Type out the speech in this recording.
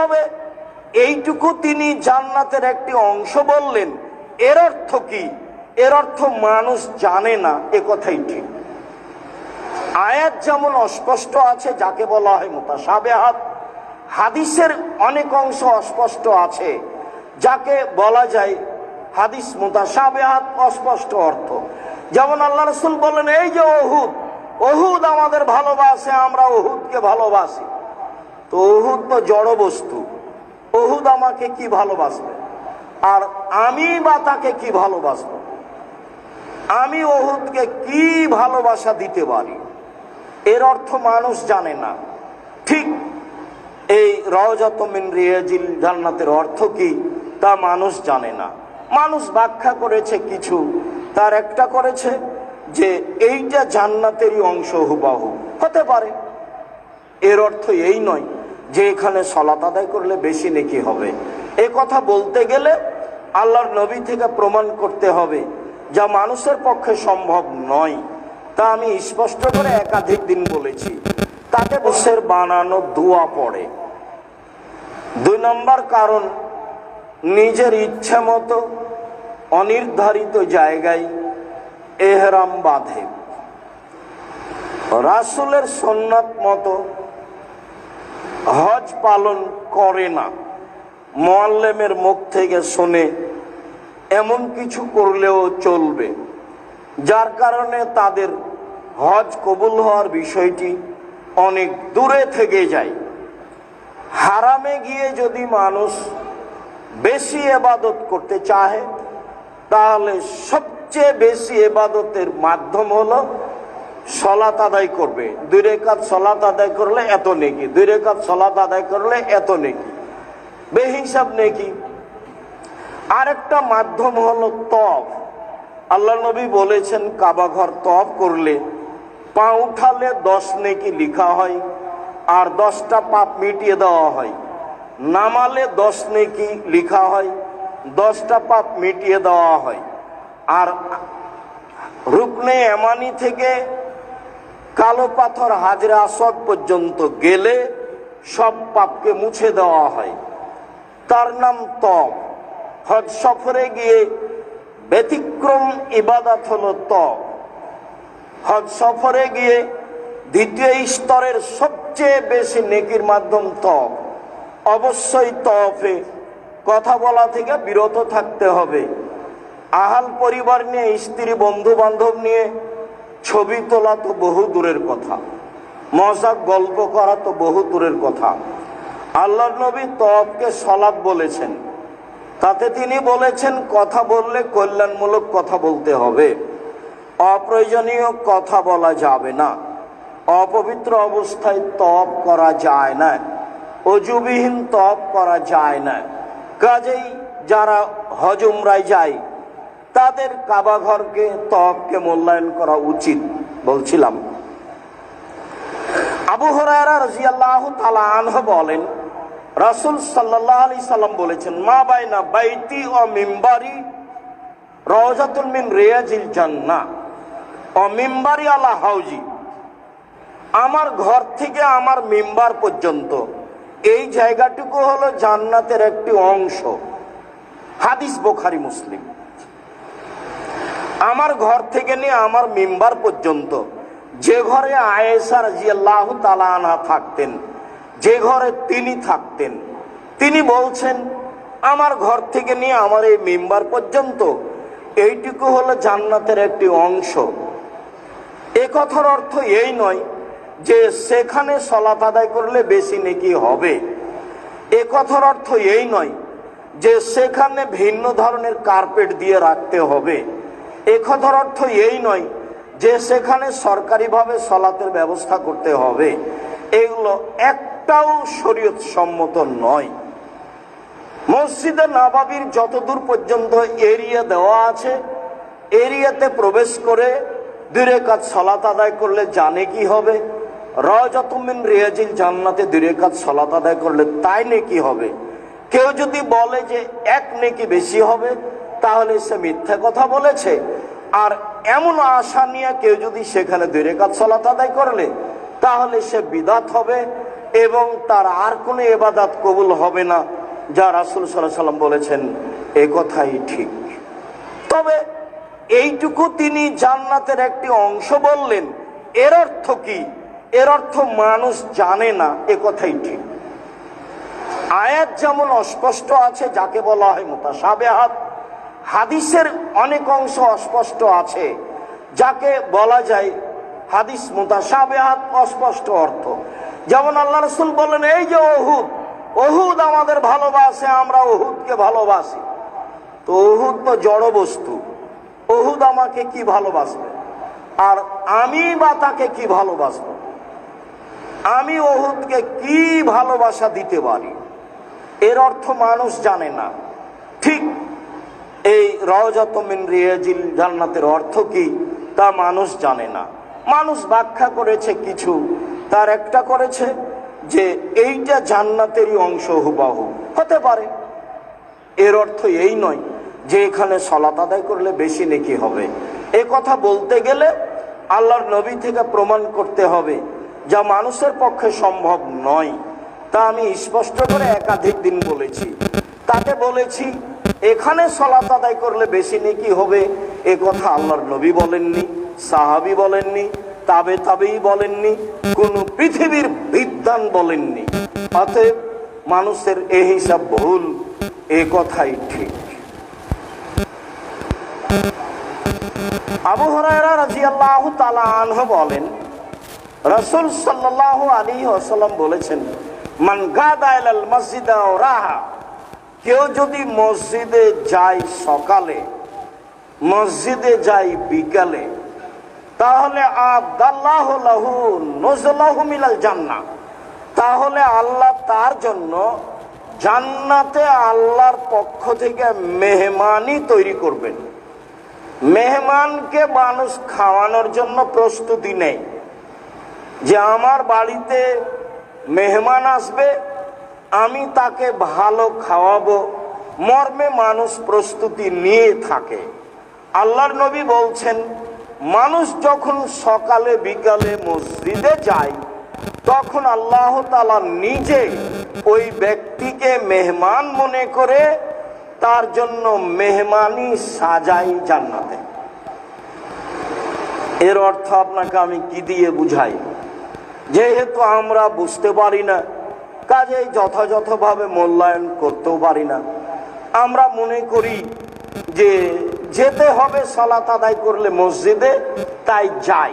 তবে এইটুকু তিনি জান্নাতের একটি অংশ বললেন। এর অর্থ কি? এর অর্থ মানুষ জানে না, এ কথাই ঠিক। আয়াত যেমন অস্পষ্ট আছে, যাকে বলা হয় মোতাসাবেহাত হাদিসের অনেক অংশ অস্পষ্ট আছে, যাকে বলা যায় হাদিস মোতাসাবেহাত অস্পষ্ট অর্থ। যেমন আল্লাহ রসুল বলেন এই যে অহুদ অহুদ আমাদের ভালোবাসে, আমরা অহুদকে ভালোবাসি। তো অহুদ তো জড় বস্তু। অহুদ আমাকে কি ভালোবাসবে? আর আমি বা তাকে কি ভালোবাসবো? আমি অহুদকে কি ভালোবাসা দিতে পারি? এর অর্থ মানুষ জানে না। ঠিক এই রওজাতমিন রিয়াজিল জান্নাতের অর্থ কি? তা মানুষ জানে না। মানুষ ব্যাখ্যা করেছে কিছু। তার একটা করেছে যে এইটা জান্নাতেরই অংশ হুবাহু। হতে পারে। এর অর্থ এই নয়। যে এখানে সলাত আদায় করলে বেশি নেকি হবে। এ কথা বলতে গেলে আল্লাহর নবী থেকে প্রমাণ করতে হবে যা মানুষের পক্ষে সম্ভব নয়। তা আমি স্পষ্ট করে একাধিক দিন বলেছি। তাকে বসের বানানো দোয়া পড়ে। দুই নম্বর কারণ, নিজের ইচ্ছে মতো অনির্ধারিত জায়গায় এহরাম বাঁধে। রাসুলের সন্ন্যত মতো হজ পালন করে না। মোয়াল্লেমের মুখ থেকে শুনে এমন কিছু করলেও চলবে, যার কারণে তাদের হজ কবুল হওয়ার বিষয়টি অনেক দূরে থেকে যায়। হারামে গিয়ে যদি মানুষ বেশি এবাদত করতে চায় তাহলে সবচেয়ে বেশি এবাদতের মাধ্যম হলো সলাত আদায় করবে। দুই রেখাত সলাত আদায় করলে এত নেকি। দুই রেখাত সলাত আদায় করলে এত নেকি। বেহিসাব নেকি। আরেকটা মাধ্যম হলো তপ আল্লাহ নবী বলেছেন কাবাঘর তপ করলে পা উঠালে দশ নেকি লিখা হয় আর দশটা পাপ মিটিয়ে দেওয়া হয়। নামালে দশ নেকি লিখা হয়, দশটা পাপ মিটিয়ে দেওয়া হয়। আর রুকনে এমানি থেকে কালো পাথর হাজরা আসদ পর্যন্ত গেলে সব পাপকে মুছে দেওয়া হয়। তার নাম তপ হজ সফরে গিয়ে ব্যতিক্রম ইবাদত হল তপ হজ সফরে গিয়ে দ্বিতীয় স্তরের সবচেয়ে বেশি নেকির মাধ্যম তপ অবশ্যই তফে কথা বলা থেকে বিরত থাকতে হবে। আহাল পরিবার নিয়ে, স্ত্রী বন্ধু বান্ধব নিয়ে ছবি তোলা তো বহু দূরের কথা। মজাক গল্প করা তো বহু দূরের কথা। আল্লাহ নবী তবকে সলাপ বলেছেন। তাতে তিনি বলেছেন, কথা বললে কল্যাণমূলক কথা বলতে হবে। অপ্রয়োজনীয় কথা বলা যাবে না। অপবিত্র অবস্থায় তপ করা যায় না। অজুবিহীন তপ করা যায় না। কাজেই যারা হজুমরায় যায় তাদের কাবাঘরকে তপকে মূল্যায়ন করা উচিত বলছিলাম। আবু হরায়রা রাজিয়াল্লাহ তালা আনহ বলেন, রাসুল সাল্লাহ আলি সাল্লাম বলেছেন, মা বাইনা বাইতি ও মিম্বারি রওজাতুল মিন রিয়াজিল জান্নাহ ও মিম্বারি আলা হাউজি, আমার ঘর থেকে আমার মিম্বার পর্যন্ত, এই জায়গাটুকু হলো জান্নাতের একটি অংশ। হাদিস বোখারি মুসলিম। আমার ঘর থেকে নিয়ে আমার মেম্বার পর্যন্ত। যে ঘরে আয়েসার জিয়াল্লাহ তালানা থাকতেন, যে ঘরে তিনি থাকতেন, তিনি বলছেন, আমার ঘর থেকে নিয়ে আমার এই মেম্বার পর্যন্ত এইটুকু হলো জান্নাতের একটি অংশ। এ কথার অর্থ এই নয় যে সেখানে সলাত আদায় করলে বেশি নেকি হবে। এ কথার অর্থ এই নয় যে সেখানে ভিন্ন ধরনের কার্পেট দিয়ে রাখতে হবে। এ কথার অর্থ এই নয় যে সেখানে সরকারিভাবে সলাতের ব্যবস্থা করতে হবে। এগুলো একটাও শরীয়ত সম্মত নয়। মসজিদে নাবাবির যতদূর পর্যন্ত এরিয়া দেওয়া আছে, এরিয়াতে প্রবেশ করে দূরে কাজ সলাত আদায় করলে জানে কি হবে? রজতমিন রিয়াজিল জান্নাতে দূরে কাজ সলাত আদায় করলে তাই নেকি হবে? কেউ যদি বলে যে এক নেকি বেশি হবে, তাহলে সে মিথ্যা কথা বলেছে। আর এমন আশা নিয়ে কেউ যদি সেখানে দূরে কাজ সলাত আদায় করলে, তাহলে সে বিদাত হবে এবং তার আর কোনো এবাদাত কবুল হবে না, যা রাসুল সাল্লাহ সাল্লাম বলেছেন, এ কথাই ঠিক। তবে এইটুকু তিনি জান্নাতের একটি অংশ বললেন, এর অর্থ কি? এর অর্থ মানুষ জানে না, এ কথাই ঠিক। আয়াত যেমন অস্পষ্ট আছে, যাকে বলা হয় মোতাসাবেহাত হাদিসের অনেক অংশ অস্পষ্ট আছে, যাকে বলা যায় হাদিস মোতাসাবেহাত অস্পষ্ট অর্থ। যেমন আল্লাহ রসুল বলেন এই যে অহুদ অহুদ আমাদের ভালোবাসে, আমরা ওহুদকে ভালোবাসি। তো অহুদ তো জড় বস্তু, ওহুদ আমাকে কি ভালোবাসবে? আর আমি বা তাকে কি ভালোবাসবো? আমি ওহুদকে কি ভালোবাসা দিতে পারি? এর অর্থ মানুষ জানে না। ঠিক এই রওজাত মিন রিয়াজিল জান্নাতের অর্থ কি? তা মানুষ জানে না। মানুষ ব্যাখ্যা করেছে কিছু। তার একটা করেছে যে এইটা জান্নাতেরই অংশ হুবাহু। হতে পারে। এর অর্থ এই নয় যে এখানে সলাত আদায় করলে বেশি নেকি হবে। এ কথা বলতে গেলে আল্লাহর নবী থেকে প্রমাণ করতে হবে যা মানুষের পক্ষে সম্ভব নয়। তা আমি স্পষ্ট করে একাধিক দিন বলেছি। তাকে বলেছি এখানে সলাত আদায় করলে বেশি নেকি হবে? এ কথা আল্লাহর নবী বলেননি, সাহাবি বলেননি, তাবে তাবেই বলেননি, কোন পৃথিবীর বিদ্যান বলেননি। অতএব মানুষের এ হিসাব ভুল, এ কথাই ঠিক। আবু হরায়রা রাদিয়াল্লাহু তাআলা আনহু বলেন, রাসূল সাল্লাল্লাহু আলাইহি ওয়াসাল্লাম বলেছেন, মান গাদা মসজিদা রাহা কেউ যদি মসজিদে যায় সকালে, মসজিদে যায় বিকালে, তাহলে জান্নাহ। তাহলে আল্লাহ তার জন্য জান্নাতে আল্লাহর পক্ষ থেকে মেহমানি তৈরি করবেন। মেহমানকে মানুষ খাওয়ানোর জন্য প্রস্তুতি নেই যে আমার বাড়িতে মেহমান আসবে আমি তাকে ভালো খাওয়াবো। মর্মে মানুষ প্রস্তুতি নিয়ে থাকে। আল্লাহর নবী বলছেন, মানুষ যখন সকালে বিকালে মসজিদে যায়, তখন আল্লাহ তালা নিজে ওই ব্যক্তিকে মেহমান মনে করে তার জন্য মেহমানি সাজাই জান্নাতে। এর অর্থ আপনাকে আমি কি দিয়ে বুঝাই? যেহেতু আমরা বুঝতে পারি না কাজেই যথাযথভাবে মূল্যায়ন করতেও পারি না। আমরা মনে করি যে যেতে হবে, সলাত আদায় করলে মসজিদে, তাই যাই।